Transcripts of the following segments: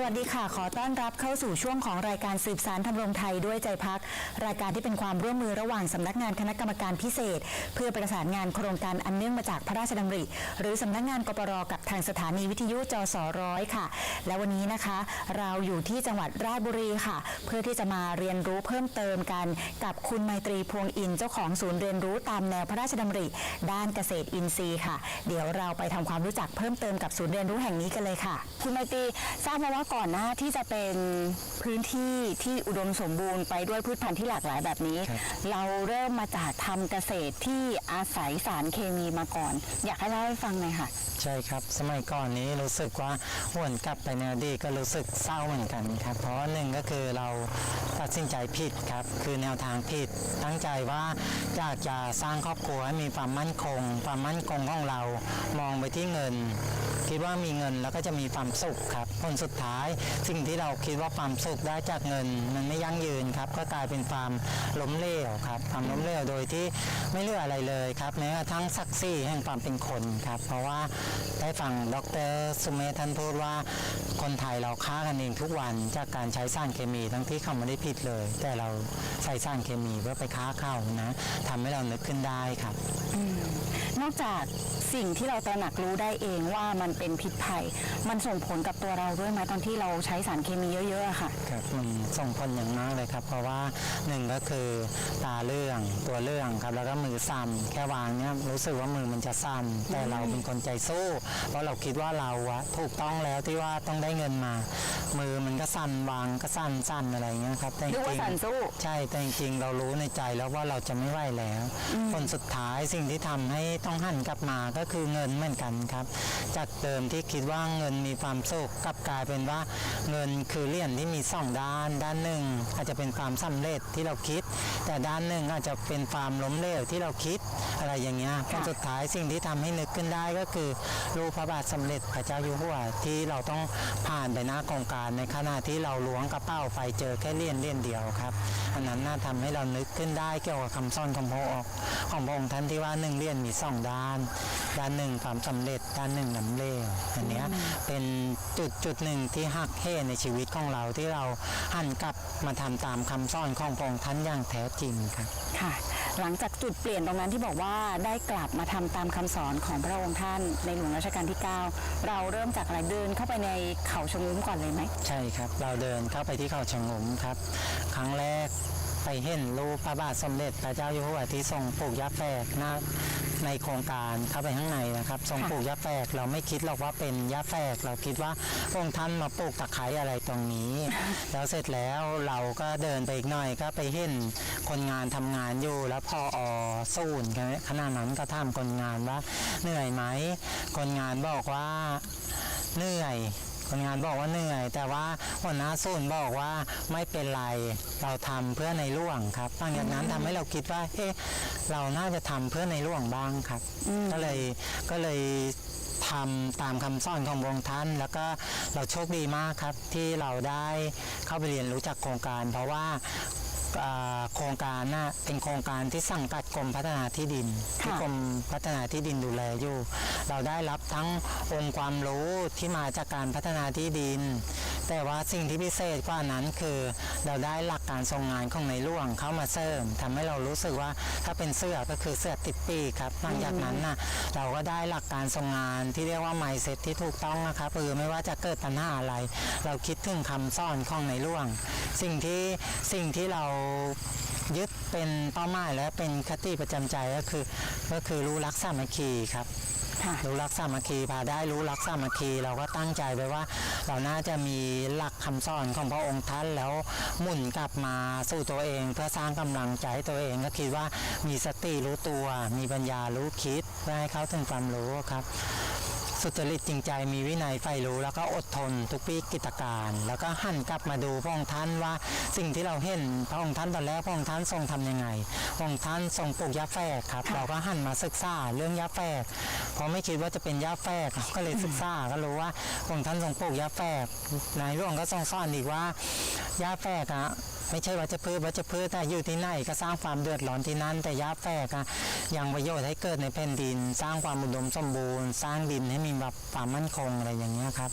สวัสดีค่ะ ขอต้อนรับเข้าสู่ช่วงของรายการสืบสารทำรงไทยด้วยใจพัก รายการที่เป็นความร่วมมือระหว่างสำนักงานคณะกรรมการพิเศษ เพื่อประสานงานโครงการอันเนื่องมาจากพระราชดำริ หรือสำนักงานกปรกับทางสถานีวิทยุจสร้อยค่ะ และวันนี้นะคะ เราอยู่ที่จังหวัดราชบุรีค่ะ เพื่อที่จะมาเรียนรู้เพิ่มเติมกัน กับคุณไมตรีพวงอินเจ้าของศูนย์เรียนรู้ตามแนวพระราชดำริ ด้านเกษตรอินทรีย์ค่ะ เดี๋ยวเราไปทำความรู้จักเพิ่มเติมกับศูนย์เรียนรู้แห่งนี้กันเลยค่ะ คุณไมตรีทราบมาว่าก่อนหน้าที่จะเป็นพื้นที่ที่อุดมสมบูรณ์ไปด้วยพืชพันธุ์ที่หลากหลายแบบนี้ครับเราเริ่มมาจากทำเกษตรที่อาศัยสารเคมีมาก่อน อยากให้เล่าให้ฟังหน่อยค่ะ ใช่ครับ สมัยก่อนนี้รู้สึกว่าหวนกลับไปในอดีตก็รู้สึกเศร้าเหมือนกันครับ เพราะว่าหนึ่งก็คือเราตัดสินใจผิดครับ คือแนวทางผิด ตั้งใจว่าอยากจะสร้างครอบครัวให้มีความมั่นคง ความมั่นคงของเรามองไปที่เงิน คิดว่ามีเงินแล้วก็จะมีความสุขครับผลสุดท้ายสิ่งที่เราคิดว่าความสุขได้จากเงิน มันไม่ยั่งยืนครับก็กลายเป็นความล้มเหลวครับความล้มเหลวโดยที่ไม่เหลืออะไรเลยครับแม้กระทั่งศักดิ์ศรีแห่งความเป็นคนครับเพราะว่าได้ฟังดรสุเมธท่านพูดว่าคนไทยเราฆ่ากันเองทุกวันจากการใช้สารเคมีทั้งที่เขาไม่ได้ผิดเลย แต่เราใส่สารเคมีเพื่อไปค้าเข้านะทำให้เรานึกขึ้นได้ครับนอกจากสิ่งที่เราตระหนักรู้ได้เองว่ามันเป็นพิษภัย มันส่งผลกับตัวเราด้วยไหมตอนที่เราใช้สารเคมีเยอะๆอะค่ะ ครับมันส่งผลอย่างมากเลยครับ เพราะว่าหนึ่งก็คือตาเรื่องตัวเรื่องครับ แล้วก็มือสั่นแค่วางเนี่ยรู้สึกว่ามือมันจะสั่นแต่เราเป็นคนใจสู้ เพราะเราคิดว่าเราอะถูกต้องแล้วที่ว่าต้องได้เงินมา มือมันก็สั่นวางก็สั่นสั่นอะไรเงี้ยครับแต่จนึกว่าริงสั่นสู้ ใช่แต่จริงๆเรารู้ในใจแล้วว่าเราจะไม่ไหวแล้ว ผลสุดท้ายสิ่งที่ทำให้ต้องหันกลับมาก็คือเงินเหมือนกันครับ จากเดิมที่คิดว่าเงินมีความสุขกลับกลายเป็นว่าเงินคือเหรียญที่มีสองด้าน ด้านหนึ่งอาจจะเป็นความสำเร็จที่เราคิด แต่ด้านหนึ่งอาจจะเป็นความล้มเหลวที่เราคิดอะไรอย่างเงี้ยผลสุดท้ายสิ่งที่ทำให้นึกขึ้นได้ก็คือรูปพระบาทสมเด็จพระเจ้าอยู่หัวที่เราต้องผ่านไปหน้าโครงการในขณะที่เราล้วงกระเป๋าไปเจอแค่เหรียญเหรียญเดียวครับอันนั้นน่าทำให้เรานึกขึ้นได้เกี่ยวกับคำสอนของพระองค์ของพระองค์ท่านที่ว่าหนึ่งเหรียญมีสองด้าน ด้านหนึ่งความสำเร็จด้านหนึ่งล้มเหลวอัน เนี้ยเป็นจุดจุดหนึ่งที่หักเหในชีวิตของเราที่เราหันกลับมาทำตามคำสอนของพระองค์ท่านอย่างแท้จริงครับค่ะ หลังจากจุดเปลี่ยนตรงนั้นที่บอกว่าได้กลับมาทำตามคำสอนของพระองค์ท่านในหลวงรัชกาลที่ 9 เราเริ่มจากอะไรเดินเข้าไปในเขาชะงุ้มก่อนเลยไหมใช่ครับ เราเดินเข้าไปที่เขาชะงมครับ ครั้งแรกไปเห็นรูปพระบาทสมเด็จพระเจ้าอยู่หัวที่ทรงปลูกยาแฝกหน้า ในโครงการเข้าไปข้างในนะครับทรงค่ะปลูกยาแฝกเราไม่คิดหรอกว่าเป็นยาแฝกเราคิดว่าพระองค์ท่านมาปลูกตะไคร้อะไรตรงนี้ แล้วเสร็จแล้วเราก็เดินไปอีกหน่อยก็ไปเห็นคนงานทำงานอยู่ แล้วพออสูนขณะนั้นก็ถามคนงานว่าเหนื่อยไหมคนงานบอกว่าเหนื่อย คนงานบอกว่าเหนื่อย แต่ว่าหัวหน้าศูนย์บอกว่าไม่เป็นไรเราทำเพื่อในหลวงครับหลังจากนั้นทำให้เราคิดว่าเอ๊ะเราน่าจะทำเพื่อในหลวงบ้างครับ ก็เลยก็เลยทำตามคำสอนขององค์ท่าน แล้วก็เราโชคดีมากครับที่เราได้เข้าไปเรียนรู้จากโครงการ เพราะว่า โครงการน่ะเป็นโครงการที่สังกัดกรมพัฒนาที่ดินที่ค่ะกรมพัฒนาที่ดินดูแลอยู่ เราได้รับทั้งองค์ความรู้ที่มาจากการพัฒนาที่ดิน แต่ว่าสิ่งที่พิเศษกว่านั้นคือเราได้หลักการทรงงานของในหลวงเข้ามาเสริมทำให้เรารู้สึกว่าถ้าเป็นเสื้อก็คือเสื้อติดปีกครับหลังจากนั้นนะเราก็ได้หลักการทรงงานที่เรียกว่าไมเซ็ตที่ถูกต้องนะครับคือไม่ว่าจะเกิดปัญหาอะไร เราคิดถึงคำสอนของในหลวง สิ่งที่สิ่งที่เรายึดเป็นเป้าหมายและเป็นคติประจำใจก็คือ ก็คือรู้รักสามัคคีครับ รู้รักสามัคคีพาได้รู้รักสามัคคีเราก็ตั้งใจไว้ว่า เราน่าจะมีหลักคำสอนของพระองค์ท่านแล้วหมุนกลับมาสู่ตัวเอง เพื่อสร้างกำลังใจให้ตัวเองก็คิดว่ามีสติรู้ตัว มีปัญญารู้คิดเพื่อให้เขาถึงความรู้ครับ สุจริตจริงใจมีวินัยใฝ่รู้ แล้วก็อดทนทุกปีกิจการ แล้วก็หันกลับมาดูพระองค์ท่านว่าสิ่งที่เราเห็นพระองค์ท่านตอนแรกพระองค์ท่านทรงทำยังไงพระองค์ท่านทรงปลูกยาแฝกครับ เราก็หันมาศึกษาเรื่องยาแฝกเพราะไม่คิดว่าจะเป็นยาแฝกเราก็เลยศึกษาก็รู้ว่าพระองค์ท่านทรงปลูกยาแฝกนายหลวงก็ทรงสอนอีกว่ายาแฝกอะ ไม่ใช่วัชพืชวัชพืชแต่อยู่ที่ไหนก็สร้างความเดือดร้อนที่นั่น แต่ยาแฝกอะยังประโยชน์ให้เกิดในแผ่นดิน สร้างความอุดมสมบูรณ์ สร้างดินให้มีแบบความมั่นคงอะไรอย่างเงี้ยครับ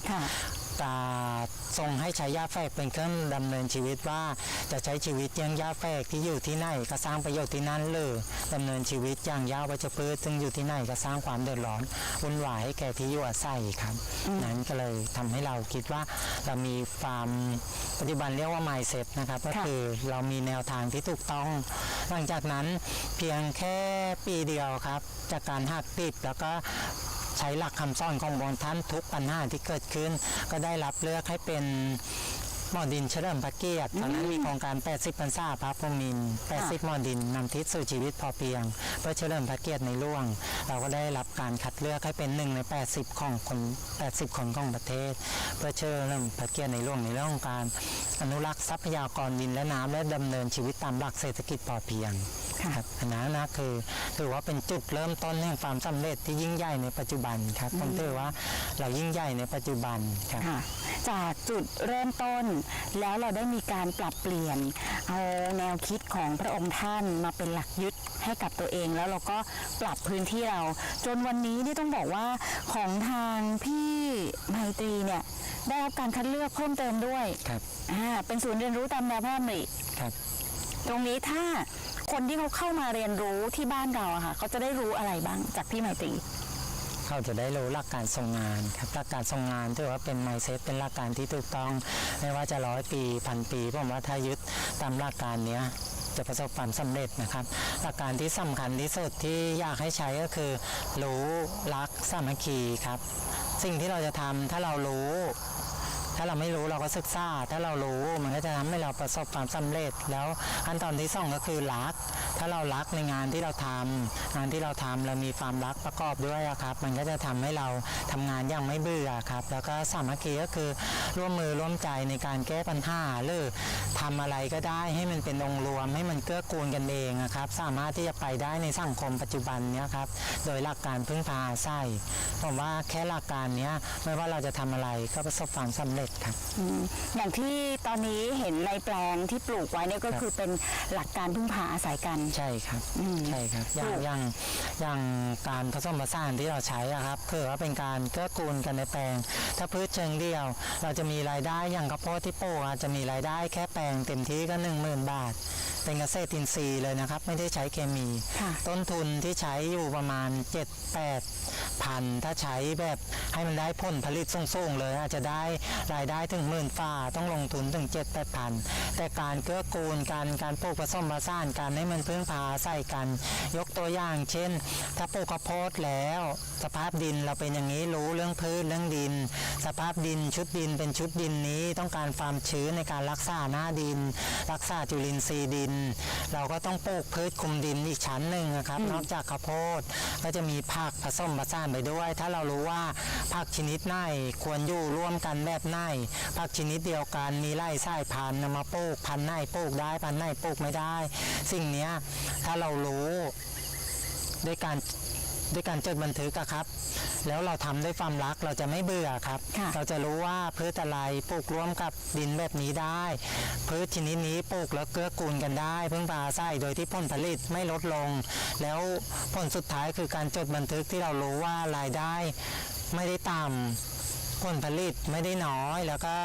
ทรงให้ใช้ยาแฝกเป็นเครื่องดำเนินชีวิตว่าจะใช้ชีวิตอย่างยาแฝกที่อยู่ที่ไหนก็สร้างประโยชน์ที่นั่นเลยดำเนินชีวิตอย่างยาวัชพืชซึ่งอยู่ที่ไหนก็สร้างความเดือดร้อนวุ่นวายให้แก่ที่อยู่อาศัยครับนั้นก็เลยทำให้เราคิดว่าเรามีความปัจจุบันเรียกว่า mindset นะครับก็ค่ะคือเรามีแนวทางที่ถูกต้อง หลังจากนั้นเพียงแค่ปีเดียวครับ จากการหักติดแล้วก็ ใช้หลักคำสอนของบองค์ท่านทุกปัญหาที่เกิดขึ้น ก็ได้รับเลือกให้เป็น หมอดินเฉลิมพระเกียรติตอนนั้นมีโครงการ 80พรรษาพระพรหมินทร์80หมอดินนำทิศสู่ชีวิตพอเพียง เพื่อเฉลิมพระเกียรติในหลวง เราก็ได้รับการคัดเลือกให้เป็นหนึ่งใน 80 ของคน 80 คนของประเทศ เพื่อเฉลิมพระเกียรติในหลวงในเรื่องของการอนุรักษ์ทรัพยากรดินและน้ำและดำเนินชีวิตตามหลักเศรษฐกิจพอเพียงค่ะครับอันนั้นนะคือถือว่าเป็นจุดเริ่มต้นแห่งความสำเร็จที่ยิ่งใหญ่ในปัจจุบันครับผมถือว่าเรายิ่งใหญ่ในปัจจุบันครับ ค่ะ จากจุดเริ่มต้น แล้วเราได้มีการปรับเปลี่ยน เอาแนวคิดของพระองค์ท่านมาเป็นหลักยึดให้กับตัวเอง แล้วเราก็ปรับพื้นที่เรา จนวันนี้นี่ต้องบอกว่าของทางพี่ไมตรีเนี่ยได้รับการคัดเลือกเพิ่มเติมด้วยครับอ่าเป็นศูนย์เรียนรู้ตามแนวพระดำริครับ ตรงนี้ถ้าคนที่เขาเข้ามาเรียนรู้ที่บ้านเราอะค่ะเขาจะได้รู้อะไรบ้างจากพี่ไมตรี เขาจะได้รู้หลักการทรงงานครับหลักการทรงงานถือว่าเป็นไมเซ็ตเป็นหลักการที่ถูกต้อง ไม่ว่าจะร้อยปีพันปีผมว่าถ้ายึดตามหลักการเนี้ยจะประสบความสำเร็จนะครับ หลักการที่สำคัญที่สุดที่อยากให้ใช้ก็คือ รู้รักสามัคคีครับ สิ่งที่เราจะทำถ้าเรารู้ ถ้าเราไม่รู้เราก็ศึกษา ถ้าเรารู้มันก็จะทำให้เราประสบความสำเร็จ แล้วขั้นตอนที่สองก็คือรัก ถ้าเรารักในงานที่เราทำงานที่เราทำเรามีความรักประกอบด้วยครับ มันก็จะทำให้เราทำงานอย่างไม่เบื่อครับ แล้วก็สามัคคีก็คือร่วมมือร่วมใจในการแก้ปัญหาหรือทำอะไรก็ได้ให้มันเป็นองค์รวมให้มันเกื้อกูลกันเองอะครับ สามารถที่จะไปได้ในสังคมปัจจุบันนี้ครับโดยหลักการพึ่งพาอาศัยผมว่าแค่หลักการนี้ไม่ว่าเราจะทำอะไรก็ประสบความสำเร็จครับอืมอย่างที่ตอนนี้เห็นในแปลงที่ปลูกไว้เนี่ยก็ครับคือเป็นหลักการพึ่งพาอาศัยกัน ใช่ครับอืมใช่ครับอย่างถูกอย่างอย่างการผสมผสานที่เราใช้อะครับคือว่าเป็นการเกื้อกูลกันในแปลง ถ้าพืชเชิงเดียว เราจะมีรายได้อย่างข้าวโพดที่ปลูกอาจจะมีรายได้แค่แปลงเต็มที่ก็หนึ่งหมื่นบาท เป็นเกษตรอินทรีย์เลยนะครับ ไม่ได้ใช้เคมี ต้นทุนที่ใช้อยู่ประมาณ 7 8พันถ้าใช้แบบให้มันได้ผลผลิตสูงๆเลย อาจจะได้รายได้ถึงหมื่นฝ่าต้องลงทุนถึง 7 8พันแต่การเกื้อกูลการการปลูกผสมผสานการให้มันพึ่งพาใส่กัน ยกตัวอย่าง เช่น ถ้าปลูกข้าวโพดแล้วสภาพดินเราเป็นอย่างนี้รู้เรื่องพืชเรื่องดิน สภาพดินชุดดินเป็นชุดดินนี้ต้องการความชื้นในการรักษาหน้าดิน รักษาจุลินทรีย์ดิน เราก็ต้องปลูกพืชคุมดินอีกชั้นหนึ่งนะครับ นอกจากข้าวโพดก็จะมีผักผสมผสานไปด้วย ถ้าเรารู้ว่าผักชนิดไหนควรอยู่ร่วมกันแบบไหนผักชนิดเดียวกันมีไร่สายพันธุ์นำมาปลูกพันธุ์ไหนปลูกได้พันธุ์ไหนปลูกไม่ได้ สิ่งนี้ถ้าเรารู้ด้วยการ ด้วยการจดบันทึกอะครับ แล้วเราทำด้วยความรักเราจะไม่เบื่อครับค่ะเราจะรู้ว่าพืชอะไรปลูกร่วมกับดินแบบนี้ได้ พืชชนิดนี้ปลูกแล้วเกื้อกูลกันได้พึ่งพาอาศัยโดยที่ผลผลิตไม่ลดลง แล้วผลสุดท้ายคือการจดบันทึกที่เรารู้ว่ารายได้ไม่ได้ต่ำผลผลิตไม่ได้น้อย แล้วก็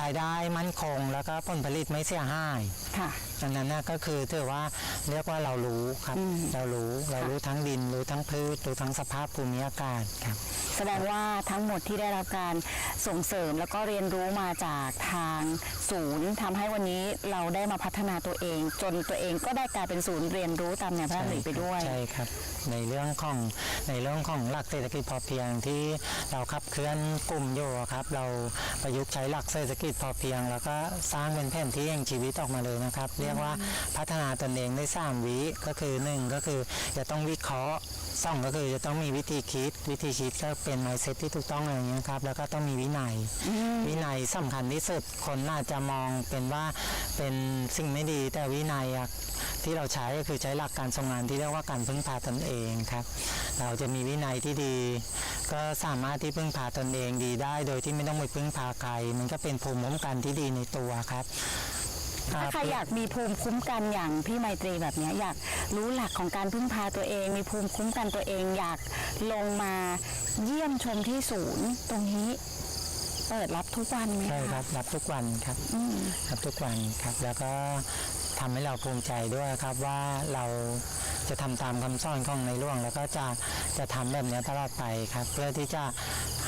รายได้มั่นคง แล้วก็ผลผลิตไม่เสียหายค่ะ อันนั้นนะก็คือถือว่าเรียกว่าเรารู้ครับอืมเรารู้เรารู้ทั้งดิน รู้ทั้งพืชรู้ทั้งสภาพภูมิอากาศครับ แสดงว่าทั้งหมดที่ได้รับการส่งเสริมแล้วก็เรียนรู้มาจากทางศูนย์ทำให้วันนี้เราได้มาพัฒนาตัวเอง จนตัวเองก็ได้กลายเป็นศูนย์เรียนรู้ตามแนวพระดำริไปด้วย ใช่ครับ ในเรื่องของในเรื่องของหลักเศรษฐกิจพอเพียงที่เราขับเคลื่อนกลุ่มอยู่อะครับ เราประยุกต์ใช้หลักเศรษฐกิจพอเพียง แล้วก็สร้างเป็นแผนที่แห่งชีวิตออกมาเลยนะครับเรียกว่าพัฒนาตนเองได้สามวิก็คือหนึ่งก็คือจะต้องวิเคราะห์สองก็คือจะต้องมีวิธีคิด วิธีคิดก็เป็น mindset ที่ถูกต้องอะไรอย่างเงี้ยครับแล้วก็ต้องมีวินัย วินัยสำคัญที่สุดคนน่าจะมองเป็นว่าเป็นสิ่งไม่ดีแต่วินัยอะที่เราใช้ก็คือใช้หลักการทรงงานที่เรียกว่าการพึ่งพาตนเองครับ เราจะมีวินัยที่ดี ก็สามารถที่พึ่งพาตนเองดีได้ โดยที่ไม่ต้องไปพึ่งพาใครมันก็เป็นภูมิคุ้มกันที่ดีในตัวครับครับ ถ้าใครอยากมีภูมิคุ้มกันอย่างพี่ไมตรีแบบเนี้ยอยากรู้หลักของการพึ่งพาตัวเอง มีภูมิคุ้มกันตัวเอง อยากลงมาเยี่ยมชมที่ศูนย์ตรงนี้เปิดรับทุกวันไหมใช่คะครับรับทุกวันครับอืมรับทุกวันครับ แล้วก็ทำให้เราภูมิใจด้วยครับว่าเราจะทำตามคำสอนของในหลวง แล้วก็จะจะทำแบบนี้ตลอดไปครับ เพื่อที่จะ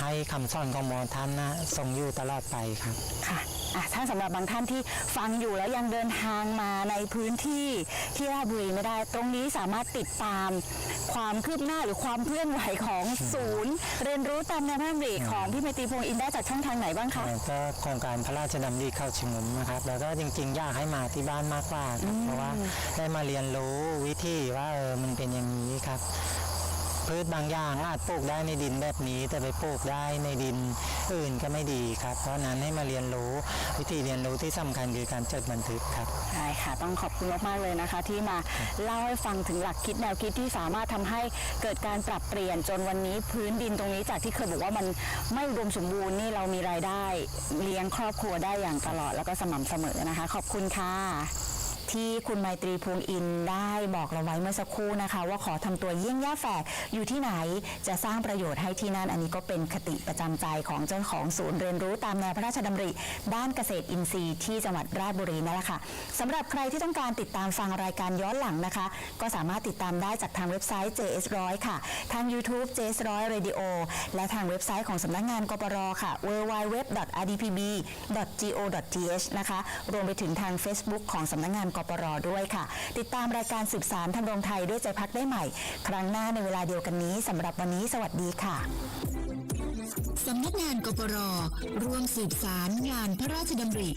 ให้คำสอนของหมอท่านนะทรงอยู่ตลอดไปครับค่ะ อะถ้าสำหรับบางท่านที่ฟังอยู่แล้วยังเดินทางมาในพื้นที่ที่ราชบุรีไม่ได้ ตรงนี้สามารถติดตามความคืบหน้าหรือความเคลื่อนไหวของศูนย์ เรียนรู้ตามแนวพระดำริของพี่เมตรีพงษ์อินได้จากช่องทางไหนบ้างคะก็โครงการพระราชดำริเข้าชิงุมนะครับ แล้วก็จริงๆ อยากให้มาที่บ้านมากกว่าครับเพราะว่าได้มาเรียนรู้วิธีว่าเออมันเป็นอย่างนี้ครับ พืชบางอย่างอาจปลูกได้ในดินแบบนี้ แต่ไปปลูกได้ในดินอื่นก็ไม่ดีครับ เพราะนั้นให้มาเรียนรู้วิธีเรียนรู้ที่สำคัญคือการจดบันทึกครับใช่ค่ะต้องขอบคุณมากๆเลยนะคะ ที่มาเล่าให้ฟังถึงหลักคิดแนวคิดที่สามารถทำให้เกิดการปรับเปลี่ยนจนวันนี้พื้นดินตรงนี้จากที่เคยบอกว่ามันไม่อุดมสมบูรณ์นี่เรามีรายได้ เลี้ยงครอบครัวได้อย่างตลอดแล้วก็สม่ำเสมอนะคะ ขอบคุณค่ะ ที่คุณไมตรีพวงอินได้บอกเราไว้เมื่อสักครู่นะคะ ว่าขอทำตัวเยี่ยงย่าแฝกอยู่ที่ไหนจะสร้างประโยชน์ให้ที่นั่น อันนี้ก็เป็นคติประจำใจของเจ้าของศูนย์เรียนรู้ตามแนวพระราชดำริ ด้านเกษตรอินทรีย์ที่จังหวัดราชบุรีนั่นแหละค่ะสำหรับใครที่ต้องการติดตามฟังรายการย้อนหลังนะคะ ก็สามารถติดตามได้จากทางเว็บไซต์ JS100 ค่ะ ทาง YouTube JS100 Radio และทางเว็บไซต์ของสำนักงานกปรค่ะ www.rdpb.go.th นะคะรวมไปถึงทาง Facebook ของสำนักงานกปรด้วยค่ะ ติดตามรายการสืบสารทำรงไทยด้วยใจพักได้ใหม่ ครั้งหน้าในเวลาเดียวกันนี้สำหรับวันนี้สวัสดีค่ะสำนักงานกปรร่วมสืบสารงานพระราชดำริ